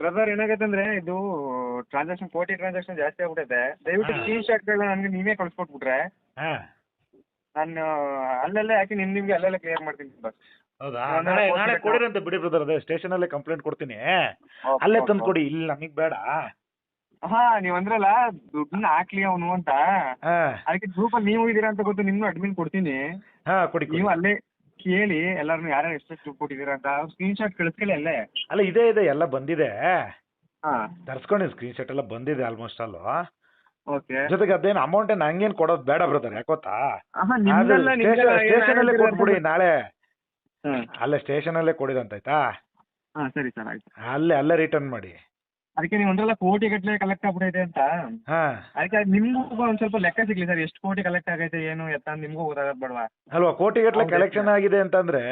Brother ಏನಾಗೈತೆ ಅಂದ್ರೆ ಇದು transaction ಕೋಟಿ ಟ್ರಾನ್ಸಾಕ್ಷನ್ ಜಾಸ್ತಿ ಆಗ್ಬಿಟ್ಟೈತೆ ದಯವಿಟ್ಟು ಹಾ. ಸ್ಕ್ರೀನ್ ಶಾಟ್ಗಳನ್ನ ನನಗೆ ನೀವೇ ಕಳ್ಸ್ಕೊಟ್ಬಿಟ್ರೆ ಹಾ. ನಾನು ಅಲ್ಲಲ್ಲೇ ಹಾಕಿ ನಿಮ್ ನಿಮ್ಗೆ ಅಲ್ಲೆಲ್ಲ ಕ್ಲಿಯರ್ ಮಾಡ್ತೀನಿ ಬಸ್ ಹೌದಾ? ನಾಳೆ ನಾಳೆ? ಕೊಡಿರಂತೆ ಬಿಡಿ ಬ್ರದರ್ ಅದೇ. ಸ್ಟೇಷನ್ ಅಲ್ಲೇ ಕಂಪ್ಲೇಂಟ್ ಕೊಡ್ತೀನಿ. ಅಲ್ಲೇ ತಂದು ಕೊಡಿ ಇಲ್ಲಿ ನಮಗ್ ಬೇಡ. ಹಾ ನೀವ್ ಅಂದ್ರಲ್ಲ ದುಡ್ಡನ್ನ ಹಾಕ್ಲಿ ಅವನು ಅಂತ. ಹಾ. ಅದಕ್ಕೆ ಗ್ರೂಪ್ ಅಲ್ಲಿ ನೀವು ಇದೀರಾ ಅಂತ ಗೊತ್ತು ನಿಮ್ಗೂ ಅಡ್ಮಿನ್ ಕೊಡ್ತೀನಿ. ಹಾ ಕೊಡಿ ಕೊಡಿ. ನೀವು ಅಲ್ಲೇ ಕೇಳಿ ಎಲ್ಲಾರು ಯಾರ್ಯಾರು ಎಷ್ಟೆಷ್ಟು ದುಡ್ಡು ಕೊಟ್ಟಿದ್ದೀರಾ ಅಂತ ಸ್ಕ್ರೀನ್ ಶಾಟ್ ಕಳಿಸ್ಕೊಳ್ಳಿ ಅಲ್ಲೇ. ಅಲ್ಲ ಇದೆ ಇದೆ ಎಲ್ಲ ಬಂದಿದೆ. ಹಾ. ತರ್ಸ್ಕೊಂಡು ಸ್ಕ್ರೀನ್ ಶಾಟ್ ಎಲ್ಲ ಬಂದಿದೆ ಆಲ್ಮೋಸ್ಟ್ ಆಲ್ ಓಕೆ ಜೊತೆಗೆ ಅದೇನು ಅಮೌಂಟ್ ನಂಗೇನು ಕೊಡೋದು ಬೇಡ ಬ್ರದರ್ ಯಾಕೋತಾ ಸ್ಟೇಷನಲ್ಲೇ ಕೊಟ್ಬಿಡಿ ನಾಳೆ. ಹ್ಮ್ ಅಲ್ಲೇ ಸ್ಟೇಷನಲ್ಲೇ ಕೊಡಿದಂತಾಯ್ತಾ? ಹಾ ಸರಿ ಸರ್ ಆಯ್ತು. ಅಲ್ಲೇ ಅಲ್ಲೇ ರಿಟರ್ನ್ ಮಾಡಿ. ಅದಕ್ಕೆ ನೀವು ಒಂದ್ರಲ್ಲ ಕೋಟಿ ಗಟ್ಟಲೆ ಕಲೆಕ್ಟ್ ಆಗ್ಬಿಟ್ಟೈತೆ ಅಂತ. ಹಾ. ಅದಕ್ಕೆ ಅದ್ ನಿಮ್ಗೂ ಒಂದ್ ಸ್ವಲ್ಪ ಲೆಕ್ಕ ಸಿಗ್ಲಿ ಸರ್ ಎಷ್ಟು ಕೋಟಿ ಕಲೆಕ್ಟ್ ಆಗೈತೆ ಏನು ಎತ್ತ ಅಂತ ನಿಮ್ಗೂ ಗೊತ್ತಾಗದ್ ಬೇಡವಾ. ಅಲ್ವಾ ಕೋಟಿಗಟ್ಟಲೆ ಹೌದು. ಕಲೆಕ್ಷನ್ ಆಗಿದೆ ಅಂತಂದ್ರೆ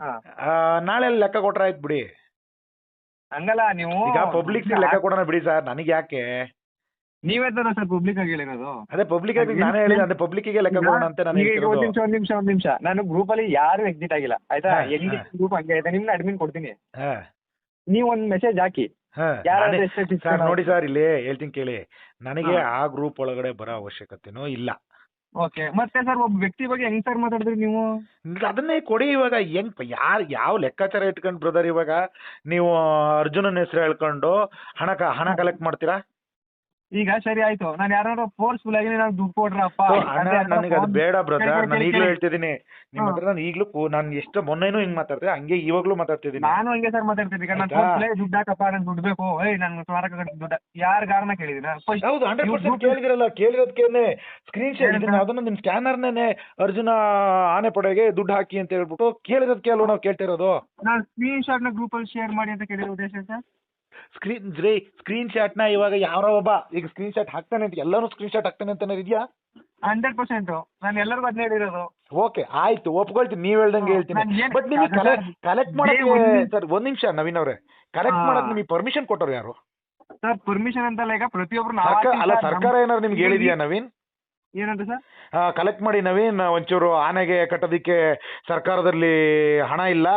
ಹಾ. ಆ, ನಾಳೆ ಲೆಕ್ಕ ಕೊಟ್ರೆ ಆಯ್ತು ಬಿಡಿ. ಹಂಗಲ್ಲ ನೀವು ಈಗ ಪಬ್ಲಿಕ್ ಲೆಕ್ಕ ಕೊಡೋಣ ಬಿಡಿ ಸರ್ ನನಗೆ ಯಾಕೆ? ನೀವೇ ತರ ಸರ್ ಪಬ್ಲಿಕ್ ಆಗಿ ಹೇಳಿರೋದು. ಅದೇ ಪಬ್ಲಿಕ್ ಆಗಿ ನಾನೇ ಹೇಳಿದೆ ಅದೇ ಗೆ ಲೆಕ್ಕ ಕೊಡೋಣ ಅಂತ ನಾನು ಈಗ ಒಂದು ಹೇಳ್ತಿರೋದು. ನಿಮಿಷ ಒಂದ್ ನಿಮಿಷ ಒಂದ್ ನಿಮಿಷ. ನಾನು ಗ್ರೂಪ್ ಅಲ್ಲಿ ಯಾರು ಎಕ್ಸಿಟ್ ಆಗಿಲ್ಲ. ಆಯ್ತಾ? ಎಲ್ಲಿ ಹಾ. ಗ್ರೂಪ್ ಹಂಗೆ ಇದೆ ನಿಮ್ನ ಅಡ್ಮಿನ್ ಕೊಡ್ತೀನಿ. ಹಾ. ನೀವು ಒಂದ್ ಮೆಸೇಜ್ ಹಾಕಿ. ಸರ್ ನೋಡಿ ಸರ್ ಇಲ್ಲಿ ಹೇಳ್ತೀನಿ ಕೇಳಿ. ನನಗೆ ಆ ಗ್ರೂಪ್ ಒಳಗಡೆ ಬರೋ ಅವಶ್ಯಕತೆನೂ ಇಲ್ಲ. ಓಕೆ ಮತ್ತೆ ಸರ್ ಒಬ್ಬ ವ್ಯಕ್ತಿ ಬಗ್ಗೆ ಹೆಂಗ್ ಸರ್ ಮಾತಾಡಿದ್ರಿ ನೀವು? ಅದನ್ನೇ ಕೊಡಿ ಇವಾಗ ಹೆಂಗ್ ಯಾರು ಯಾವ ಲೆಕ್ಕಾಚಾರ ಇಟ್ಕೊಂಡ್ ಬ್ರದರ್ ಇವಾಗ? ನೀವು ಅರ್ಜುನನ ಹೆಸರು ಹೇಳ್ಕೊಂಡು ಹಣ ಹಣ ಕಲೆಕ್ಟ್ ಮಾಡ್ತೀರಾ? ಈಗ ಸರಿ ಆಯ್ತು. ನಾನು ಯಾರು ಫೋರ್ಸ್ಫುಲ್ ಆಗಿ ನಾನು ದುಡ್ಡು ಕೊಡ್ರಪ್ಪ. ನನಗೆ ಅದು ಬೇಡ ಬ್ರದರ್ ನಾನು ಈಗಲೂ ಕೇಳಿ. ಹೇಳ್ತಿದ್ದೀನಿ. ನಿಮ್ಮ. ಹತ್ರ ನಾನು ಈಗಲೂ ನಾನು ಎಷ್ಟು ಮೊನ್ನೆನೂ ಹಿಂಗ್ ಮಾತಾಡ್ತೀನಿ. ಹಂಗೆ ಇವಾಗ್ಲೂ ಮಾತಾಡ್ತಿದ್ದೀನಿ. ನಾನು ಹಂಗೆ ಸರ್ ಮಾತಾಡ್ತೀನಿ ಈಗ ನಾನು? ಫೋರ್ಸ್ಫುಲ್ ದುಡ್ಡು ಹಾಕಪ್ಪ ನನ್ಗೆ ದುಡ್ಡು ಬೇಕು. ಏಯ್ ಸ್ಮಾರಕ ಸುಮಾರು ದುಡ್ಡು ಯಾರ ಕಾರಣ ಕೇಳಿದಿನ ಫಸ್ಟ್ ಹೌದು ಹಂಡ್ರೆಡ್ ಪರ್ಸೆಂಟ್ ಕೇಳಿದಿರಲ್ಲ. ಕೇಳಿರೋದಕ್ಕೇನೆ ಸ್ಕ್ರೀನ್ ಶಾಟ್? ಇದನ್ನ ಅದನ್ನ ನಿಮ್ ಸ್ಕ್ಯಾನರ್ನೇ ಅರ್ಜುನ ಆನೆ ಪಡೆಗೆ ದುಡ್ಡು ಹಾಕಿ ಅಂತ ಹೇಳ್ಬಿಟ್ಟು ಕೇಳಿರೋದಕ್ಕೆ ಅಲ್ವ ನಾವು ಕೇಳ್ತಿರೋದು ನಾನು ಸ್ಕ್ರೀನ್ ಶಾಟ್ನ ಗ್ರೂಪ್ ಅಲ್ಲಿ ಶೇರ್ ಮಾಡಿ ಅಂತ ಕೇಳಿರೋ ಉದ್ದೇಶ ಸರ್? ಸ್ಕ್ರೀನ್ ರೀ ಸ್ಕ್ರೀನ್ ಶಾಟ್ನ ಇವಾಗ ಯಾರೋ ಒಬ್ಬ ಈಗ ಸ್ಕ್ರೀನ್ ಶಾಟ್ ಹಾಕ್ತಾನೆ ಅಂತ ಎಲ್ಲರೂ ಸ್ಕ್ರೀನ್ ಶಾಟ್ ಹಾಕ್ತಾನೆ ಅಂತ ಇದೆಯಾ? ಹಂಡ್ರೆಡ್ ಪರ್ಸೆಂಟ್ ನಾನು ಎಲ್ಲರಿಗೂ ಅದನ್ನ ಹೇಳಿರೋದು. ಓಕೆ ಆಯ್ತು ಒಪ್ಕೊಳ್ತೀನಿ ನೀವ್ ಹೇಳ್ದಂಗೆ ಹೇಳ್ತೀನಿ. ಬಟ್ ನಿಮಗೆ ಕಲೆಕ್ಟ್ ಮಾಡಕ್ಕೆ ಸರ್ ಒಂದ್ ನಿಮಿಷ ನವೀನ್ ಅವ್ರೆ. ಕಲೆಕ್ಟ್. ಮಾಡಕ್ ನಿಮಗೆ ಪರ್ಮಿಷನ್ ಕೊಟ್ಟರು ಯಾರು? ಸರ್ ಪರ್ಮಿಷನ್ ಅಂತಲ್ಲ ಈಗ ಪ್ರತಿಯೊಬ್ರು ಅಲ್ಲ ಸರ್ಕಾರ ಏನಾದ್ರು ನಿಮ್ಗೆ ಹೇಳಿದ್ಯಾ ನವೀನ್? ಏನಂತ ಸರ್? ಕಲೆಕ್ಟ್ ಮಾಡಿ ನವೀನ್ ಒಂಚೂರು ಆನೆಗೆ ಕಟ್ಟೋದಿಕ್ಕೆ ಸರ್ಕಾರದಲ್ಲಿ ಹಣ ಇಲ್ಲ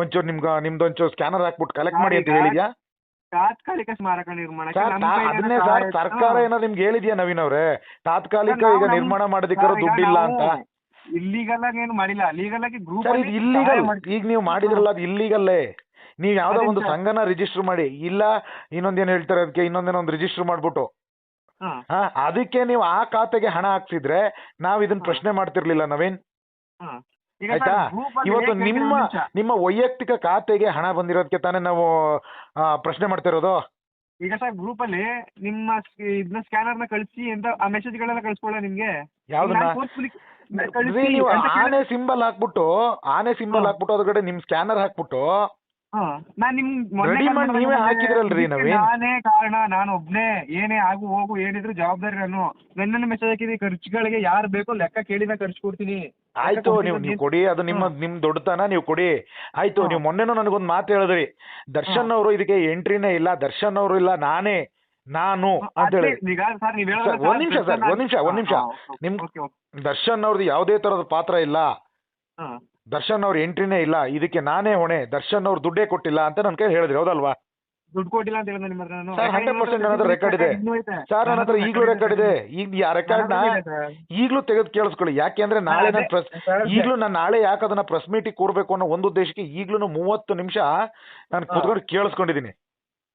ಒಂಚೂರು ನಿಮ್ಗೆ ನಿಮ್ದು ಒಂಚೂರು ಸ್ಕ್ಯಾನರ್ ಹಾಕ್ಬಿಟ್ಟು ಕಲೆಕ್ಟ್ ಮಾಡಿ ಅಂತ ಹೇಳಿದ್ಯಾ? ತಾತ್ಕಾಲಿಕ ಸ್ಮಾರಕ ನಿರ್ಮಾಣ ಅದನ್ನೇ ಸರ್ ಸರ್ಕಾರ ಏನೋ ನಿಮ್ಗೆ ಹೇಳಿದ್ಯಾ ನವೀನ್ ಅವ್ರೆ? ತಾತ್ಕಾಲಿಕ ಈಗ ನಿರ್ಮಾಣ ಮಾಡೋದಿಕ್ಕಾರು ದುಡ್ಡಿಲ್ಲ ಅಂತ. ಇಲ್ಲಿಗಲ್ ಆಗಿ ಏನು ಮಾಡಿಲ್ಲ. ಲೀಗಲ್ ಆಗಿ ಗ್ರೂಪ್ ಸರ್ ಇದು ಇಲ್ಲಿಗಲ್ ಈಗ ನೀವು ಮಾಡಿದ್ರಲ್ಲ ಅದು ಇಲ್ಲಿಗಲ್ಲೇ ನೀವು ಯಾವ್ದೋ ಒಂದು ಸಂಘನ ರಿಜಿಸ್ಟರ್ ಮಾಡಿ ಇಲ್ಲ ಇನ್ನೊಂದೇನು ಹೇಳ್ತಾರೆ ಅದಕ್ಕೆ ಇನ್ನೊಂದೇನೋ ಒಂದು ರಿಜಿಸ್ಟರ್ ಮಾಡ್ಬಿಟ್ಟು. ಹಾ. ಅದಕ್ಕೆ ನೀವು ಆ ಖಾತೆಗೆ ಹಣ ಹಾಕ್ಸಿದ್ರೆ ನಾವ್ ಇದನ್ನ ಪ್ರಶ್ನೆ ಮಾಡ್ತಿರ್ಲಿಲ್ಲ ನವೀನ್. ಆಯ್ತಾ? ಇವತ್ತು ನಿಮ್ಮ ನಿಮ್ಮ ವೈಯಕ್ತಿಕ ಖಾತೆಗೆ ಹಣ ಬಂದಿರೋದಕ್ಕೆ ತಾನೇ ನಾವು ಆ, ಪ್ರಶ್ನೆ ಮಾಡ್ತಿರೋದು? ಈಗ ಸರ್ ಗ್ರೂಪ್ ಅಲ್ಲಿ ನಿಮ್ಮ ಇದನ್ನ ಸ್ಕ್ಯಾನರ್ನ ಕಳಿಸಿ ಅಂತ ಆ ಮೆಸೇಜ್ ಗಳೆಲ್ಲ ಕಳ್ಸ್ಕೊಳ್ಳ ನಿಮ್ಗೆ. ಯಾವ್ದನ್ನ? ರೀ, ನೀವು ಆನೆ ಸಿಂಬಲ್ ಹಾಕ್ಬಿಟ್ಟು ಆನೆ ಸಿಂಬಲ್ ಹಾಕ್ಬಿಟ್ಟು ಅದ್ರ ಕಡೆ ನಿಮ್ ಸ್ಕ್ಯಾನರ್ ಹಾಕ್ಬಿಟ್ಟು ಹಾ, ನಾನು ನೀವೇ ಹಾಕಿದ್ರಲ್ರಿ ನವೀನ್? ನಾನೇ ಕಾರಣ ನಾನು ಒಬ್ನೇ ಏನೇ ಆಗು ಹೋಗು ಏನಿದ್ರು ಜವಾಬ್ದಾರಿ ನಾನು. ನನ್ನ ಮೆಸೇಜ್ ಹಾಕಿದೀನಿ ಖರ್ಚುಗಳಿಗೆ ಯಾರು ಬೇಕೋ ಲೆಕ್ಕ ಕೇಳಿನ ಖರ್ಚು ಕೊಡ್ತೀನಿ ಆಯ್ತು ನೀವು ನೀವು ಕೊಡಿ ಅದು ನಿಮ್ಮ ನಿಮ್ ದೊಡ್ಡತನ ನೀವು ಕೊಡಿ. ಆಯ್ತು. ನೀವು ಮೊನ್ನೆನೂ ನನಗೊಂದು ಮಾತು ಹೇಳಿದ್ರಿ. ದರ್ಶನ್ ಅವರು ಇದಕ್ಕೆ ಎಂಟ್ರಿನೇ ಇಲ್ಲ ದರ್ಶನ್ ಅವರು ಇಲ್ಲ ನಾನೇ ನಾನು ಅಂತ ಹೇಳಿ ಈಗ ಸರ್ ನೀವ್ ಸರ್, ಒಂದ್ ನಿಮಿಷ ಸರ್, ಒಂದ್ ನಿಮಿಷ, ಒಂದ್ ನಿಮಿಷ. ನಿಮ್- ದರ್ಶನ್ ಅವ್ರದ್ದು ಯಾವುದೇ ತರದ ಪಾತ್ರ ಇಲ್ಲ. ದರ್ಶನ್ ಅವ್ರ ಎಂಟ್ರಿನೇ ಇಲ್ಲ ಇದಕ್ಕೆ ನಾನೇ ಹೊಣೆ ದರ್ಶನ್ ಅವ್ರ ದುಡ್ಡೇ ಕೊಟ್ಟಿಲ್ಲ ಅಂತ ನನ್ ಕೈ ಹೇಳಿದ್ರಿ ಹೌದಲ್ವಾ? ದುಡ್ಡು ಕೊಟ್ಟಿಲ್ಲ ಅಂತ ಹೇಳಿದ್ರೆ ನಿಮ್ಮ ಹತ್ರ ನಾನು. ಸರ್ ಹಂಡ್ರೆಡ್ ಪರ್ಸೆಂಟ್ ನನ್ನ ಹತ್ರ ರೆಕಾರ್ಡ್ ಇದೆ. ಸರ್ ನನ್ನ ಹತ್ರ ಈಗಲೂ ರೆಕಾರ್ಡ್ ಇದೆ. ಈಗ ರೆಕಾರ್ಡ್ ರೆಕಾರ್ಡ್ನ ಈಗಲೂ ತೆಗೆದು ಕೇಳಿಸ್ಕೊಳ್ಳಿ. ಯಾಕೆ ಅಂದ್ರೆ ನಾಳೆ ನಾನು ಪ್ರೆಸ್ ಸರ್, ಈಗಲೂ ನಾನು ನಾಳೆ ಯಾಕೆ ಅದನ್ನ ಪ್ರೆಸ್ ಮೀಟಿಗೆ ಕೂರ್ಬೇಕು ಅನ್ನೋ ಒಂದು ಉದ್ದೇಶಕ್ಕೆ ಈಗಲೂ ಮೂವತ್ತು ನಿಮಿಷ ನಾನು. ಕೂತ್ಕೊಂಡು ಕೇಳಿಸ್ಕೊಂಡಿದ್ದೀನಿ.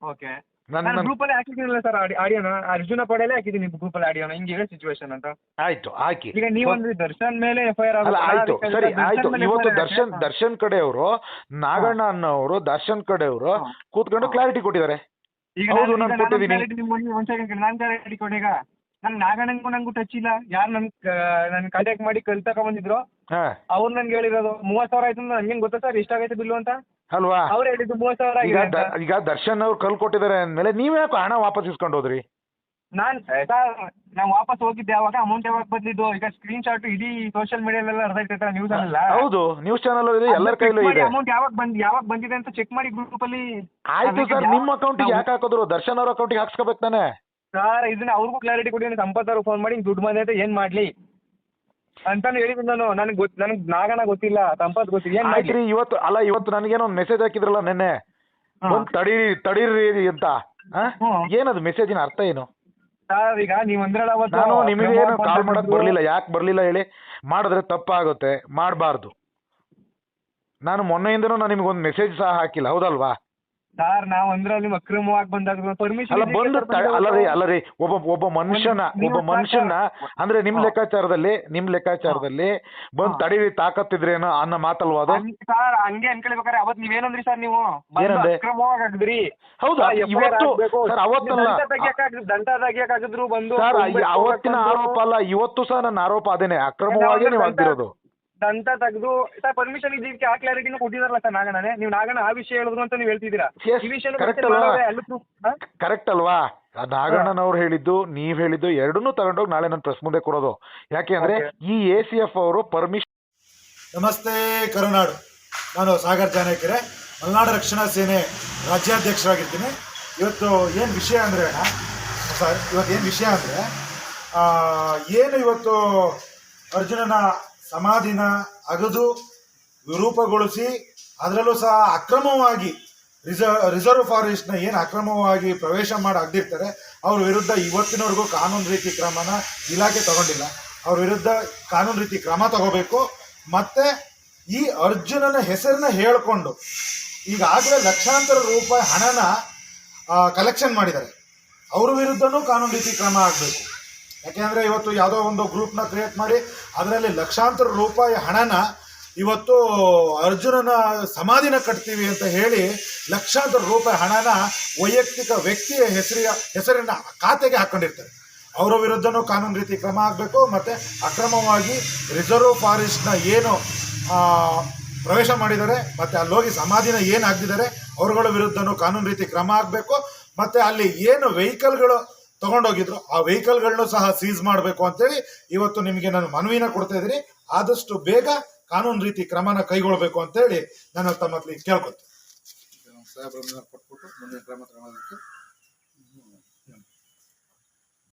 ಓಕೆ ನನ್ನ ನಾನು ನನ್ನ ಗ್ರೂಪ್ ಅಲ್ಲಿ ಹಾಕಿದ್ದೀನಲ್ಲ ಸರ್ ಆಡಿಯೋನ. ಅರ್ಜುನ ಪಡೆಯಲ್ಲೇ ಹಾಕಿದ್ದೀನಿ ಗ್ರೂಪ್ ಅಲ್ಲಿ ಆಡಿಯೋನ. ಹಿಂಗೆ ಸಿಚುವೇಶನ್ ಅಂತ. ಆಯ್ತು ಹಾಕಿ. ಈಗ ನೀವೊಂದು ದರ್ಶನ್ ಮೇಲೆ ಎಫ್ ಐ ಆರ್ ಅಲ್ಲ ಆಯ್ತು. ಸರಿ ಆಯ್ತು. ಇವತ್ತು ದರ್ಶನ್ ದರ್ಶನ್ ಕಡೆಯವರು ನಾಗಣ್ಣ ಅನ್ನೋರು ದರ್ಶನ್ ಕಡೆಯವರು. ಕೂತ್ಕೊಂಡು ಕ್ಲಾರಿಟಿ ಕೊಟ್ಟಿದ್ದಾರೆ. ಈಗ ಹೌದು, ನಾನು- ಕೊಟ್ಟಿದ್ದೀನಿ. ಒಂದ್ ಸೆಕೆಂಡ್ ನಾನು ಕ್ಲಾರಿಟಿ ಕೊಡಿ ಈಗ. ನನ್ ನಾಗಣ್ಣಂಗೂ ನಂಗೂ ಟಚ್ ಇಲ್ಲ. ಯಾರು ನನ್ ನನ್ ಕಾಂಟ್ಯಾಕ್ಟ್ ಮಾಡಿ ಕಲ್ ಬಂದಿದ್ರು ಹಾ. ಅವ್ರು ನನ್ಗೆ ಹೇಳಿರೋದು ಮೂವತ್ ಸಾವಿರ ಆಯ್ತು ನಂಗೇನ್ ಗೊತ್ತಾ ಸರ್ ಎಷ್ಟಾಗೈತೆ ಬಿಲ್ಲು ಅಂತ? ಅಲ್ವಾ? ಅವ್ರು ಹೇಳಿದ್ದು ಮೂವತ್ ಸಾವಿರ ಈಗ ಆಗಿದೆ ಅಂತ. ದ- ಈಗ ದರ್ಶನ್ ಅವ್ರು ಕಲ್ ಕೊಟ್ಟಿದ್ದಾರೆ ಅಂದ್ಮೇಲೆ ನೀವ್ ಯಾಕೆ ಹಣ ವಾಪಸ್ ಇಸ್ಕೊಂಡು ಹೋದ್ರಿ? ನಾನ್ ಸರ್ ನಾನು ವಾಪಸ್ ಹೋಗಿದ್ದೆ ಯಾವಾಗ ಅಮೌಂಟ್ ಯಾವಾಗ ಬಂದಿದ್ದು ಈಗ ಸ್ಕ್ರೀನ್ ಶಾಟ್ ಇಡೀ ಸೋಷಿಯಲ್ ಮೀಡಿಯಾಲೆಲ್ಲ ಹರಿದೈತೆ ನ್ಯೂಸ್ ಅಲ್ಲ ಹೌದು ನ್ಯೂಸ್ ಚಾನಲ್ ಇದೆ ಎಲ್ಲರ ಕೈಲೂ ಇದೆ. ಅಮೌಂಟ್ ಯಾವಾಗ ಬಂದ್ ಯಾವಾಗ ಬಂದಿದೆ ಅಂತ ಚೆಕ್ ಮಾಡಿ ಗ್ರೂಪ್ ಅಲ್ಲಿ ಆಯ್ತು ಅದಕ್ಕೆ ಸರ್ ಯಾವ- ನಿಮ್ಮ ಅಕೌಂಟಿಗೆ ಯಾಕೆ ಹಾಕಿದ್ರು? ದರ್ಶನ್ ಅವ್ರ ಅಕೌಂಟಿಗೆ ಹಾಕ್ಸ್ಕೋಬೇಕು ತಾನೆ? ಸರ್ ಇದನ್ನ ಅವ್ರಿಗೂ ಕ್ಲಾರಿಟಿ ಕೊಡಿ ಅಂತ ಸಂಪತ್ ಅವ್ರಿಗೆ ಫೋನ್ ಮಾಡಿ ಹಿಂಗ್ ದುಡ್ಡು ಬಂದೈತೆ ಏನ್ ಮಾಡ್ಲಿ? ಅಂತ ಹೇಳಿದ್ದು ನಾನು ನನಗೆ ಗೊತ್ತು ನನಗೆ ನಾಗಣ ಗೊತ್ತಿಲ್ಲ ಸಂಪತ್ ಗೊತ್ತಿಲ್ಲ ಏನ್ ಮಾಡ್ಲಿ? ಆಯ್ತ್ರಿ ಇವತ್ತು ಅಲ್ಲ ಇವತ್ತು ನನಗೇನೋ ಒಂದು ಮೆಸೇಜ್ ಹಾಕಿದ್ರಲ್ಲ ನೆನ್ನೆ? ಹಾ. ತಡೀರಿ ತಡೀರಿ ಅಂತ. ಆ? ಏನದು ಮೆಸೇಜಿನ ಅರ್ಥ ಏನು? ಸರ್ ಈಗ ನೀವ್ ಅಂದ್ರಲ್ಲ ಅವತ್ತು ನಾನು ನಿಮಗೆ ಏನು ಕಾಲ್ ಮಾಡಕ್ ಬರಲಿಲ್ಲ ಬರ್ಲಿಲ್ಲ ಯಾಕೆ ಬರ್ಲಿಲ್ಲ ಹೇಳಿ? ಮಾಡಿದ್ರೆ ತಪ್ಪಾಗುತ್ತೆ ಮಾಡಬಾರ್ದು. ನಾನು ಮೊನ್ನೆಯಿಂದನೂ ನಾನು ನಿಮ್ಗೆ ಒಂದು ಮೆಸೇಜ್ ಸಹ ಹಾಕಿಲ್ಲ ಹೌದಲ್ವಾ? ಸರ್ ನಾವ್ ಅಂದ್ರೆ ನಿಮ್ ಅಕ್ರಮವಾಗಿ ಬಂದಾಗ ಪರ್ಮಿಷನ್ ಅಲ್ಲ ಬಂದು ತ- ಅಲ್ಲ ರೀ ಅಲ್ಲ ರೀ ಒಬ್ಬ ಒಬ್ಬ ಮನುಷ್ಯನ ನೀವು ಒಬ್ಬ ಮನುಷ್ಯನ ಅಂದ್ರೆ ನಿಮ್ ಲೆಕ್ಕಾಚಾರದಲ್ಲಿ ನಿಮ್ ಲೆಕ್ಕಾಚಾರದಲ್ಲಿ ಬಂದ್. ತಡೀರಿ ತಾಕತ್ತಿದ್ರೇನೋ ಅನ್ನೋ ಮಾತಲ್ವಾ ಅದು? ಸರ್ ಹಂಗೆ ಅನ್ಕೊಳ್ಬೇಕಾರೆ ಅವತ್ ನೀವೇನಂದ್ರಿ ಸರ್ ನೀವು? ಬಂದು ಏನಂದೆ? ಅಕ್ರಮವಾಗಿ ಹಾಕಿದ್ರಿ ಹೌದಾ FIR ಇವತ್ತು ಹಾಕ್ಬೇಕು. ಸರ್ ಅವತ್ತಲ್ಲ. ತೆಗಿಯಕ್ ಬಂದು ಸರ್ ಅವತ್ತಿನ ಆರೋಪ ಅಲ್ಲ ಇವತ್ತು ಸಹ ನನ್ನ ಆರೋಪ ಅದೇನೆ ಅಕ್ರಮವಾಗಿ ನೀವು ಆಗ್ತಿರೋದು ದಂತ ತೆಗೆದು ಸರ್ ಪರ್ಮಿಷನ್ ಇದಕ್ಕೆ ಆ ಕ್ಲಾರಿಟಿನೂ ಕೊಟ್ಟಿದಾರಲ್ಲ ಸರ್ ನಾಗಣ್ಣನೇ. ನೀವು ನಾಗಣ್ಣ ಆ ವಿಷಯ ಹೇಳಿದ್ರು ಅಂತ ನೀವು ಹೇಳ್ತಿದ್ದೀರಾ? Yes, ಈ ವಿಷಯ correct ಅಲ್ವಾ? ಅಲ್ಲೂ proof- ಹಾ? ಕರೆಕ್ಟ್ ಅಲ್ವಾ? ಆ ನಾಗಣ್ಣನವ್ರು ಹೇಳಿದ್ದು ನೀವ್ ಹೇಳಿದ್ದು ಎರಡನ್ನೂ ತಗೊಂಡೋಗಿ ನಾಳೆ ನನ್ನ ಪ್ರೆಸ್ ಮುಂದೆ ಕೊಡೋದು. ಯಾಕೆ ಅಂದ್ರೆ ಈ ಎ ಸಿ ಎಫ್ ಅವರು ಪರ್ಮಿಷನ್ ನಮಸ್ತೆ ಕರುನಾಡು. ನಾನು ಸಾಗರ್ ಜಾನಕಿರೆ ಮಲೆನಾಡು ರಕ್ಷಣಾ ಸೇನೆ ರಾಜ್ಯಾಧ್ಯಕ್ಷರಾಗಿರ್ತೀನಿ. ಇವತ್ತು ಏನು ವಿಷಯ ಅಂದ್ರೆ ಸರ್ ಇವತ್ತು ಏನು ವಿಷಯ ಅಂದರೆ ಏನು ಇವತ್ತು ಅರ್ಜುನನ ಸಮಾಧಿನ ಅಗದು ವಿರೂಪಗೊಳಿಸಿ ಅದರಲ್ಲೂ ಸಹ ಅಕ್ರಮವಾಗಿ ರಿಸರ್ವ್ ರಿಸರ್ವ್ ಫಾರೆಸ್ಟ್ನ ಏನು ಅಕ್ರಮವಾಗಿ ಪ್ರವೇಶ ಮಾಡಿ ಅಗ್ದಿರ್ತಾರೆ, ಅವ್ರ ವಿರುದ್ಧ ಇವತ್ತಿನವರೆಗೂ ಕಾನೂನು ರೀತಿ ಕ್ರಮನ ಇಲಾಖೆ ತಗೊಂಡಿಲ್ಲ. ಅವ್ರ ವಿರುದ್ಧ ಕಾನೂನು ರೀತಿ ಕ್ರಮ ತಗೋಬೇಕು. ಮತ್ತೆ ಈ ಅರ್ಜುನನ ಹೆಸರನ್ನ ಹೇಳ್ಕೊಂಡು ಈಗಾಗಲೇ ಲಕ್ಷಾಂತರ ರೂಪಾಯಿ ಹಣನ ಕಲೆಕ್ಷನ್ ಮಾಡಿದ್ದಾರೆ. ಅವ್ರ ವಿರುದ್ಧನೂ ಕಾನೂನು ರೀತಿ ಕ್ರಮ ಆಗಬೇಕು. ಯಾಕೆಂದರೆ ಇವತ್ತು ಯಾವುದೋ ಒಂದು ಗ್ರೂಪ್ನ ಕ್ರಿಯೇಟ್ ಮಾಡಿ, ಅದರಲ್ಲಿ ಲಕ್ಷಾಂತರ ರೂಪಾಯಿ ಹಣನ ಇವತ್ತು ಅರ್ಜುನನ ಸಮಾಧಿನ ಕಟ್ತೀವಿ ಅಂತ ಹೇಳಿ ಲಕ್ಷಾಂತರ ರೂಪಾಯಿ ಹಣನ ವೈಯಕ್ತಿಕ ವ್ಯಕ್ತಿಯ ಹೆಸರಿನ ಹೆಸರಿನ ಖಾತೆಗೆ ಹಾಕೊಂಡಿರ್ತಾರೆ. ಅವರ ವಿರುದ್ಧನೂ ಕಾನೂನು ರೀತಿ ಕ್ರಮ ಆಗಬೇಕು, ಮತ್ತು ಅಕ್ರಮವಾಗಿ ರಿಸರ್ವ್ ಫಾರೆಸ್ಟ್ನ ಏನು ಪ್ರವೇಶ ಮಾಡಿದ್ದಾರೆ, ಮತ್ತು ಅಲ್ಲೋಗಿ ಸಮಾಧಿನ ಏನು ಹಾಕಿದ್ದಾರೆ ಅವರುಗಳ ವಿರುದ್ಧನೂ ಕಾನೂನು ರೀತಿ ಕ್ರಮ ಆಗಬೇಕು, ಮತ್ತು ಅಲ್ಲಿ ಏನು ವೆಹಿಕಲ್ಗಳು ತಗೊಂಡೋಗಿದ್ರು. ಆ ವೆಹಿಕಲ್ಗಳನ್ನು ಸಹ ಸೀಸ್ ಮಾಡಬೇಕು ಅಂತೇಳಿ ಇವತ್ತು ನಿಮಗೆ ನಾನು ಮನವಿನ ಕೊಡ್ತಾ ಇದ್ದೀನಿ. ಆದಷ್ಟು ಬೇಗ ಕಾನೂನು ರೀತಿ ಕ್ರಮನ ಕೈಗೊಳ್ಳಬೇಕು ಅಂತೇಳಿ ನಾನು ತಮ್ಮ ಕೇಳ್ಕೊತೀನಿ